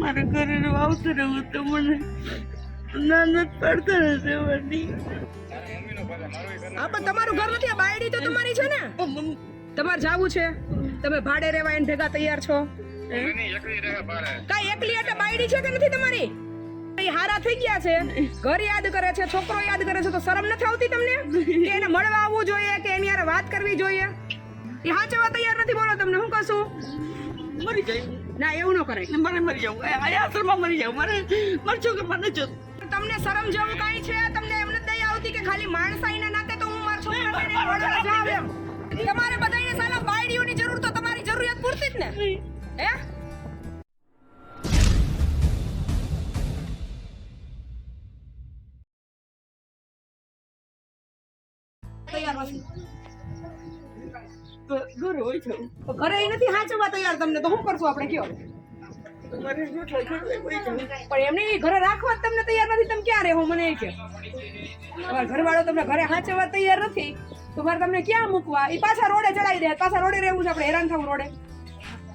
મારે ઘરે આવતું રહેવું તો મને ના નથી પડતા રહેવાની હા પણ તમારું ઘર નથી આ બાયડી તો તમારી છે ને? તમારે જાવું છે? તમે ભાડે રહેવા એને ભેગા તૈયાર છો? કઈ એકલી એટલે બાયડી છે કે નથી તમારી? હારા થઈ ગયા છે. ઘર યાદ કરે છે છોકરો યાદ કરે છે તો શરમ નથી આવતી તમને? કે એને મળવા આવવું જોઈએ કે એની હારે વાત કરવી જોઈએ? એ હાચવા તૈયાર નથી બોલો તમને હું કશું મરી જાય ના એવું ન કરાય. મારે મરી જાવું. આશ્રમમાં મરી જાવું. મારે મારા કે મને જો તમને શરમ જેવું કાંઈ છે? તમને એમ નથી દઈ આવતી કે ખાલી માણસાઈના નાતે તો હું માર છોકરાને એમ? તમારે બધાને સાલા બાયડીઓની જરૂર તો તમારી જરૂરિયાત પૂરતી જ ને? હે? ઘર હોય છે. ઘરે એ નથી હાચવા તૈયાર તમને તો શું કરશું આપણે? કયો? પણ એમને ઘરે રાખવા તમને તૈયાર નથી તમે ક્યાં રહેવું મને કે તમારા ઘરવાળો તમને ઘરે હાચવા તૈયાર નથી તો મારે તમને ક્યાં મૂકવા? એ પાછા રોડે ચડાવી દે પાછા રોડે રહેવું છે આપણે હેરાન થવું રોડે.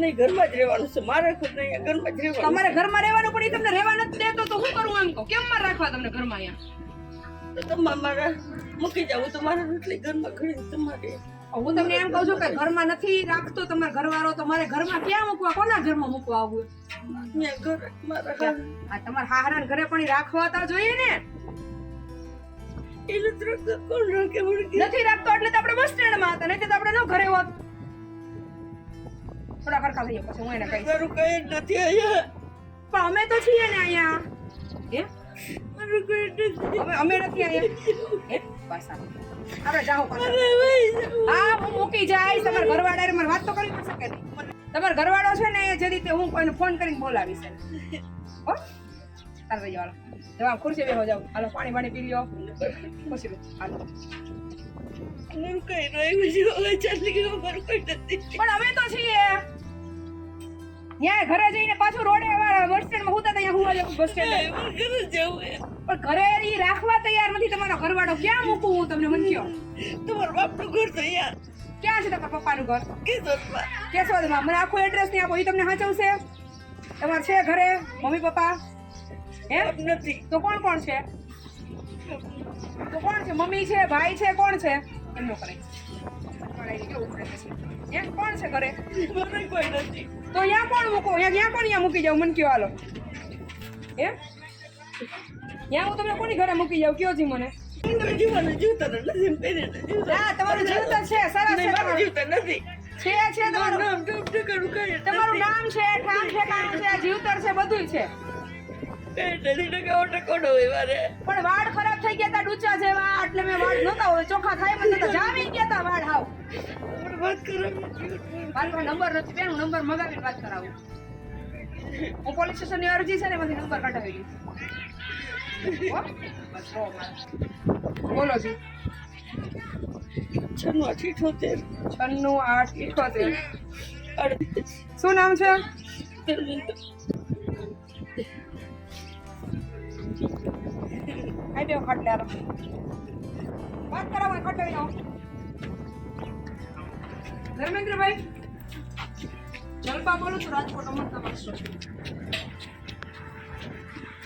નહીં ઘરમાં જ રહેવાનું છે મારે ખુદ નહીં ઘરમાં જ રહેવાનું તમારે ઘરમાં રહેવાનું પણ એ તમને રહેવા નથી દેતો તો શું કરવું એમ કહો? કેમ મારે રાખવા તમને ઘરમાં અહીંયા? તો તમારે મૂકી જાવ તો મારે રોટલી ઘરમાં ઘડી તમારે હું તમને એમ કહું છું કે ઘરમાં નથી રાખતો તમારા ઘરવાળો તો મારે ઘરમાં ક્યાં મૂકવા? કોના ઘરમાં મૂકવા આવવું આ તમારા હાહરાના ઘરે પણ રાખવા તો જોઈએ ને. નથી રાખતા. એટલે તો આપણે બસ સ્ટેન્ડમાં હતા નહીં તો આપણે ન ઘરે હોત. થોડા ખરખા થઈએ પછી હું એને કહીશ. મારું કઈ નથી અહીંયા. પણ અમે તો છીએ ને અહીંયા. હે? મારું કઈ નથી. અમે નથી અહીંયા. હે? બસ આ. આપણે. હા હું મૂકી જાય તમારા ઘરવાળા મારે વાત તો કરવી પડશે કે તમારો ઘરવાળો છે ને જે રીતે હું કોઈને ફોન કરીને બોલાવીશ. હો? ચાલ ભાઈ હાલો જવા ખુરશી બેહો જાવ હાલો પાણી પાણી પી લ્યો. ખુરશી બેહો. હાલો. મારું કઈ રહ્યું છે ચાલી ગયું મારું કઈ નથી. પણ અમે તો છીએ. ત્યાં ઘરે જઈને પાછું રોડે બસ સ્ટેન્ડમાં હું ત્યાં હું બસ સ્ટેન્ડ ઘરે જવું. પણ ઘરે એ રાખવા તૈયાર નથી તમારો ઘરવાળો. ક્યાં મૂકું હું તમને? મન કયો તમારો બાપનું ઘર તૈયાર. ક્યાં છે તમારા પપ્પાનું ઘર? કેશોદમાં. કેશોદમાં. મને આખું એડ્રેસ નહીં આપો. એ તમને સાચવશે? તમારે છે ઘરે? Mummy papa? હે? નથી. તો કોણ કોણ છે? તો કોણ છે? મમ્મી છે ભાઈ છે કોણ છે? એમનો કરે. કોણ છે ઘરે? કોઈ નથી. તો અહીંયા કોણ મૂકો અહીંયા કોણ અહીંયા મૂકી જાવ મન કયો હાલો. હે? ત્યાં હું તમને કોની ઘરે મૂકી જાઉં? કયો જી મને જીવવાનું જીવતા નથી તમારું જીવતર છે, સરસ નથી છે તમારું. નામ છે, ઠામ છે જીવતર છે બધું છે. પણ વાળ ખરાબ થઈ ગયા તા ડૂચા જેવા, એટલે મેં વાળ નહોતા હોય, ચોખા થાય મને તો જામી ગયા વાળ હાવ. નંબર નથી, બેન નંબર મગાવીને વાત કરાવું. પોલીસ સ્ટેશનની અરજી છે ને, એમાંથી. બોલો જી છન્નું આઠ ઇઠોતેર છન્નું આઠ ઇઠોતેર શું નામ છે? આઈ બેવ ખાટલે આરો વાત કરાવો ખાટલે આવો ધર્મેન્દ્રભાઈ જલપા બોલું છું રાજકોટ અમર માસ્ટર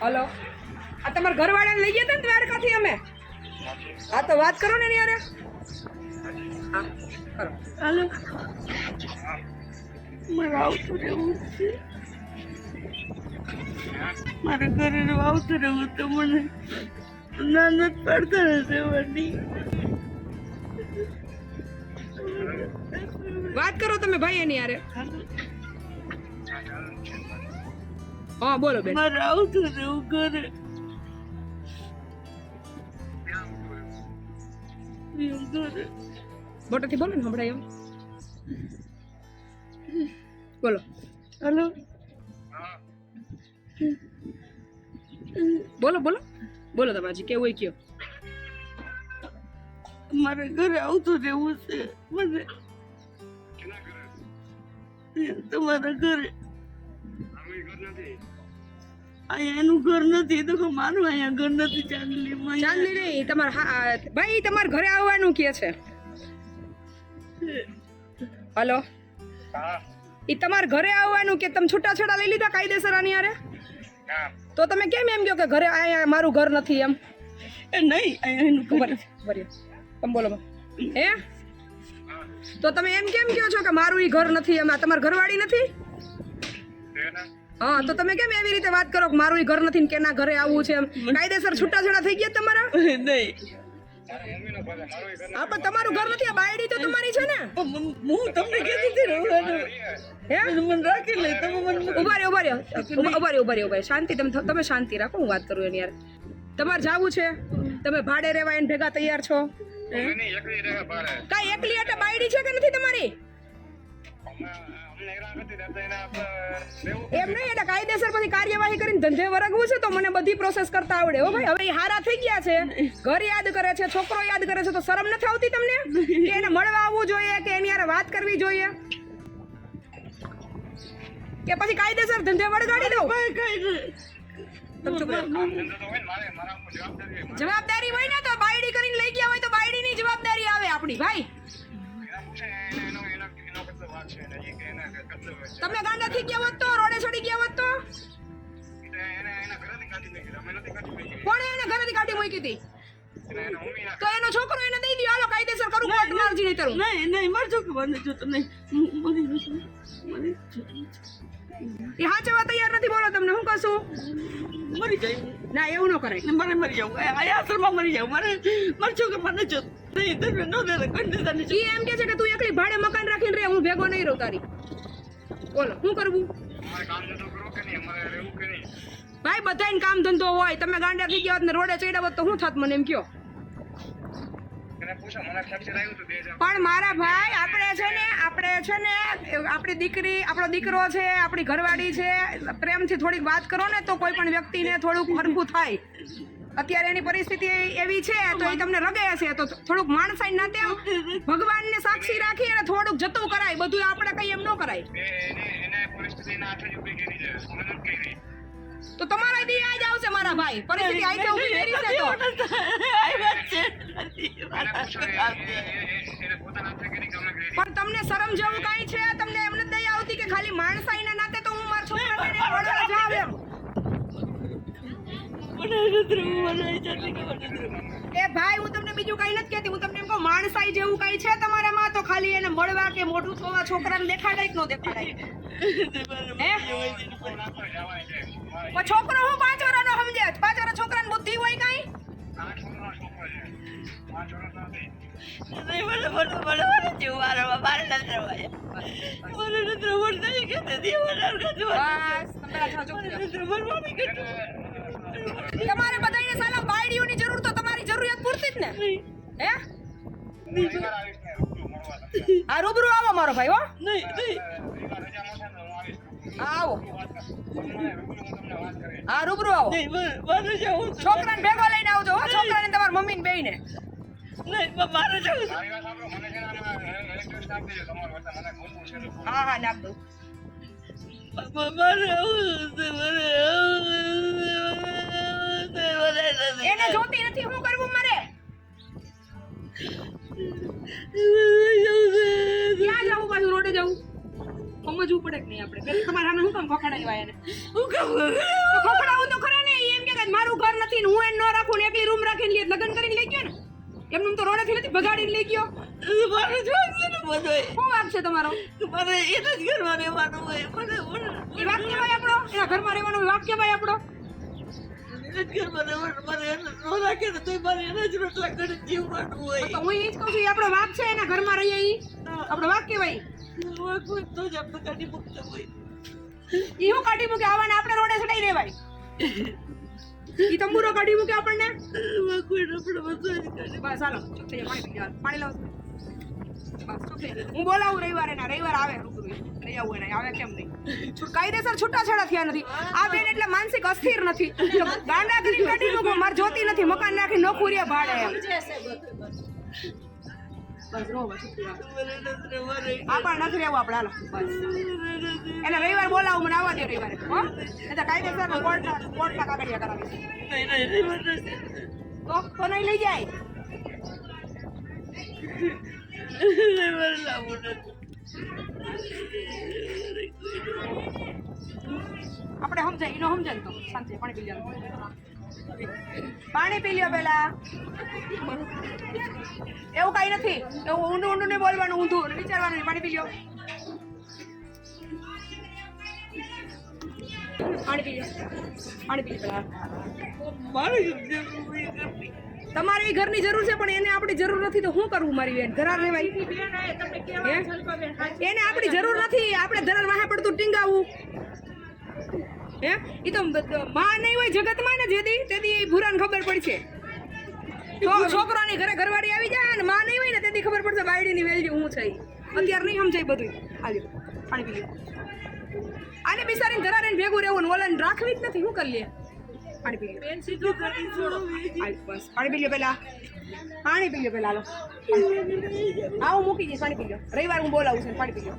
હલો આ તમારા ઘરવાળાને લઈ ગયા હતા દ્વારકાથી અમે? હા તો વાત કરો ને એની હા કરો. હાલો. મારે આવતું રહેવું છે. મારે ઘરે આવતું રહેવું તો મને ના નથી પડતા વડી. વાત કરો તમે ભાઈ એની હારે. હા બોલો બેન. મારે આવતું રહેવું ઘરે. મોટેથી બોલો ને હમણાં એમ બોલો હાલો બોલો બોલો બોલો તમે હજી કેવું હોય કયો મારે ઘરે આવતું રહેવું છે મને તમારા ઘરે અહીંયા એનું ઘર નથી તો મારું અહીંયા ઘર નથી ચાંદલી ચાંદલી નહીં તમારે હા ભાઈ તમારે ઘરે આવવાનું કે છે? હલો? એ તમારે ઘરે આવવાનું કે તમે છૂટાછેડા લઈ લીધા કાયદેસર આની હારે? તો તમે કેમ એમ કહો કે ઘરે અહીંયા મારું ઘર નથી એમ? એ નહીં. તમે બોલો. હે? તો તમે એમ કેમ કહો છો કે મારું એ ઘર નથી એમ? આ તમારી ઘરવાળી નથી? હા તો તમે કેમ એવી રીતે વાત કરો કે મારું ઘર નથી ને કેના ઘરે આવવું છે એમ? કાયદેસર છૂટાછેડા થઈ ગયા તમારા? નહીં. હા પણ તમારું ઘર નથી આ બાયડી તો તમારી છે ને? હું તમને કહેતી હતી હે મને રાખી લે તમે મને ઊભા રહ્યો ઊભા રહ્યો. ઊભા રહ્યો ઊભા રહ્યો. શાંતિ તમે તમે શાંતિ રાખો હું વાત કરું એની યાર. તમારે જાવું છે? તમે ભાડે રહેવા એને ભેગા તૈયાર છો? કાંઈ એકલી એટલે બાયડી છે કે નથી તમારી? એમ નહીં એટલે કાયદેસર પછી કાર્યવાહી કરીને ધંધે વરગવું છે તો મને બધી પ્રોસેસ કરતા આવડે. હો ભાઈ હવે એ હારા થઈ ગયા છે. ઘર યાદ કરે છે છોકરો યાદ કરે છે તો શરમ નથી આવતી તમને? કે એને મળવા આવવું જોઈએ કે એની હારે વાત કરવી જોઈએ? કે પછી કાયદેસર ધંધે વળગાડી દઉં. જવાબદારી હોય ને તો બાયડી કરીને લઈ ગયા હોય તો બાયડીની જવાબદારી આવે આપણી ભાઈ. તમે ગાંડા થઈ ગયા હોત તો રોડે ચડી ગયા હોત તો? કોણે એને ઘરેથી કાઢી મૂકી હતી? તો એનો છોકરો એને દઈ દો હાલો કાયદેસર કરું કોર્ટ મારજી નહીં તરું નહીં નહીં મારે છોકરો બંધ જો નહીં મને મને એ હાચવા તૈયાર નથી બોલો તમને હું કશું? મરી જાય ના એવું ન કરે મને મારે મરી જાવ આશ્રમમાં મરી જાવ મારે મારે છોકરો મને જો નહીં તમે ન દે કંડિશન ઈ એમ કે છે કે તું એકલી ભાડે મકાન રાખીને રે હું ભેગો નહીં રહું તારી. બોલો શું કરવું? ભાઈ બધાને કામ ધંધો હોય. તમે ગાંડા થઈ ગયા ને રોડે ચડ્યા હોત તો શું થાત મને એમ કયો? પણ મારા ભાઈ આપણે છે ને આપણે છે ને આપણી દીકરી આપણો દીકરો છે આપણી ઘરવાળી છે. પ્રેમથી થોડીક વાત કરો ને તો કોઈ પણ વ્યક્તિને થોડુંક હરખું થાય. અત્યારે એની પરિસ્થિતિ એવી છે તો એ તમને રગે હશે તો થોડુંક માણસાઈ નાતે ભગવાનને સાક્ષી રાખી અને થોડુંક જતું કરાય બધું આપણે કઈ એમ ન કરાય. તો તમારા દી આજ આવશે મારા ભાઈ. પરિસ્થિતિ આઈ તો ઊભી કરી છે તો. પણ તમને શરમ જેવું કઈ છે? તમને એમ નથી દયા આવતી કે ખાલી માણસાઈના નાતે તો હું મારા છોકરાને લઈને વડોદરા જાવ એમ એ ભાઈ હું તમને બીજું કઈ નથી કહેતી. હું તમને એમ કહું માણસાઈ જેવું કઈ છે તમારામાં તો ખાલી એને મળવા કે મોઢું થવા છોકરાને દેખાડાય કે ન દેખાડાય? છોકરો હું પાંચ વર્ષનો સમજે? પાંચ વર્ષ છોકરાને બુદ્ધિ હોય કઈ? બસ તમારા બધાને સાલા બાયડીઓની જરૂર તો તમારી જરૂરિયાત પૂરતી જ ને. હે? આ રૂબરૂ આવો મારો ભાઈ હો. નહીં આવો. હા રૂબરૂ આવો. છોકરાને ભેગો લઈને આવજો હો છોકરાને તમારા મમ્મીને બેયને. હા હા નાખ દઉં. એને જોતી નથી શું કરવું મારે? ક્યાં જવું પાછું રોડે જવું? સમજવું પડે કે નહીં આપણે? પેલી તમારા શું કામ ખખડાવ્યા એને? તો ખોખડાવું તો ખરા ને એમ કે મારું ઘર નથી ને હું એને ન રાખું ને એકલી રૂમ રાખીને લઈએ લગ્ન કરીને લઈ ગયો ને? એમનું તો રોડેથી નથી ભગાડીને લઈ ગયો. શું વાંક છે તમારો? એ વાક કહેવાય આપણો? એના ઘરમાં રહેવાનો વાક કહેવાય આપણો? તો હું એ જ કહું છું આપણો વાક છે એના ઘરમાં રહીએ ઈ. આપણો વાક કહેવાય. ઈ હું કાઢી મૂકે આપણે રોડે ચડાઈ દેવાય ઈ તંબુરો કાઢી મૂકે આપણને. પાણી પી. પાણી લાવો બસ. હું બોલાવું રવિવારે ના રવિવાર આવે રૂબરૂ. લઈ આવું એને આવે કેમ નહીં? કાયદેસર છૂટાછેડા થયા નથી. આ બેન એટલે માનસિક અસ્થિર નથી. ગાંડા કરી કાઢી મૂકો, મારે જોતી નથી. મકાન નાખી નોખું રે ભાડે એમ. બસ રો બસ ચૂપ થઈ જાઓ. આ પણ નથી રહેવું આપણે, હાલો. એને રવિવાર બોલાવું, મને આવવા દે રવિવારે. હો? તો કાયદેસર તો નહીં લઈ જાય? આપણે સમજાય એનો સમજાય તો? શાંતિ, પાણી પી લેવાનું પાણી પી લ્યો પેલા. એવું કાંઈ નથી. એવું ઊંડું ઊંડું નહીં બોલવાનું, ઊંધું. વિચારવાનું નહીં. પાણી પી લ્યો. પાણી પી લ્યો. પાણી પી લ્યો પેલા. તમારે એ ઘરની જરૂર છે પણ એને આપણી જરૂર નથી તો શું કરવું મારી બેન? ઘરાર રહેવાય. એને આપણી જરૂર નથી આપણે ધરાર વાહે પડતું ટીંગાવું. હે? એ તો માં નહીં હોય જગતમાં ને જેદી તેદી એ ભૂરાને ખબર પડશે. છોકરાની ઘરે ઘરવાળી આવી જાય ને માં નહીં હોય ને તેથી ખબર પડશે બાયડીની વેલ્યુ હું છે અત્યારે નહીં સમજાય બધું હાલ્યો પાણી પી લે આને બિસારીને ઘરારે ભેગું રહેવું ને ઓલાને રાખવી જ નથી શું કરી લે? પાણી પી લો. સીધું કરી છોડો બસ. પાણી પી લ્યો પેલા. પાણી પી લો પેલા લો હા હું મૂકી દઈશ પાણી પી લો. રવિવાર હું બોલાવું છું પાણી પી લ્યો